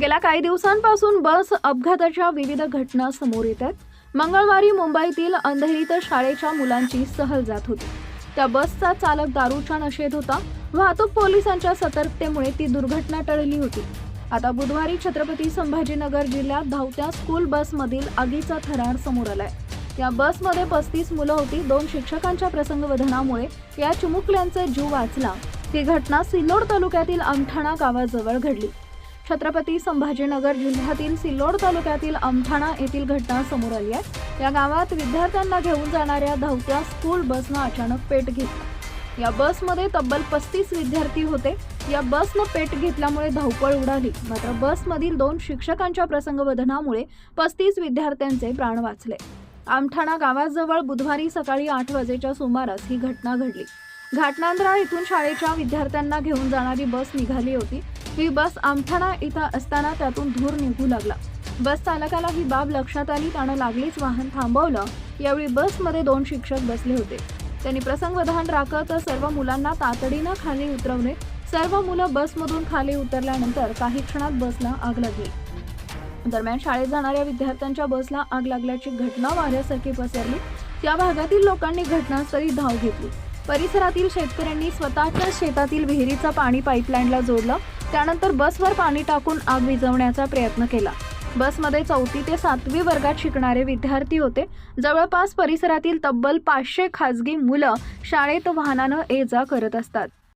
गेल्या काही दिवसांपासून बस अपघाताच्या विविध घटना समोर येत आहेत. मंगळवारी मुंबईतील अंधेरीत शाळेच्या मुलांची सहल जात होती. त्या बसचा चालक दारूच्या नशेत होता वाहतूक पोलिसांच्या सतर्कतेमुळे ती दुर्घटना टळली होती. आता बुधवारी छत्रपती संभाजीनगर जिल्ह्यात धावत्या स्कूल बसमधील आगीचा थरार समोर आलाय. या बसमध्ये पस्तीस मुलं होती. दोन शिक्षकांच्या प्रसंगवधनामुळे या चिमुकल्यांचा जीव वाचला. ही घटना सिल्लोड तालुक्यातील अंगठाणा गावाजवळ घडली. छत्रपती संभाजीनगर जिल्ह्यातील सिल्लोड तालुक्यातील अमठाणा येथील घटना समोर आली आहे. या गावात विद्यार्थ्यांना घेऊन जाणाऱ्या धावत्या स्कूल बसनं अचानक पेट घेतली. या बसमध्ये तब्बल पस्तीस विद्यार्थी होते. या बसनं पेट घेतल्यामुळे धावपळ उडाली. मात्र बसमधील दोन शिक्षकांच्या प्रसंगवधनामुळे पस्तीस विद्यार्थ्यांचे प्राण वाचले. आमठाणा गावाजवळ बुधवारी सकाळी आठ वाजेच्या सुमारास ही घटना घडली. घाटनांद्रा इथून शाळेच्या विद्यार्थ्यांना घेऊन जाणारी बस निघाली होती. ही बस आमठाणा इथं असताना त्यातून धूर निघू लागला. बस चालकाला ही बाब लक्षात आली त्यानं लागलीच वाहन थांबवलं. यावेळी बसमध्ये दोन शिक्षक बसले होते. त्यांनी प्रसंगवधान राखत सर्व मुलांना तातडीनं खाली उतरवले सर्व मुलं बसमधून खाली उतरल्यानंतर काही क्षणात बसला आग लागली. दरम्यान शाळेत जाणाऱ्या विद्यार्थ्यांच्या बसला आग लागल्याची घटना वाऱ्यासारखी पसरली. त्या भागातील लोकांनी घटनास्थळी धाव घेतली. परिसरातील शेतकऱ्यांनी स्वतःच्या शेतातील विहिरीचं पाणी पाईपलाईनला जोडलं. त्यानंतर बसवर पाणी टाकून आग विझवण्याचा प्रयत्न केला. बसमध्ये चौथी ते सातवी वर्गात शिकणारे विद्यार्थी होते. जवळपास परिसरातील तब्बल पाचशे खाजगी मुलं शाळेत वाहनानं ये जा करत असतात.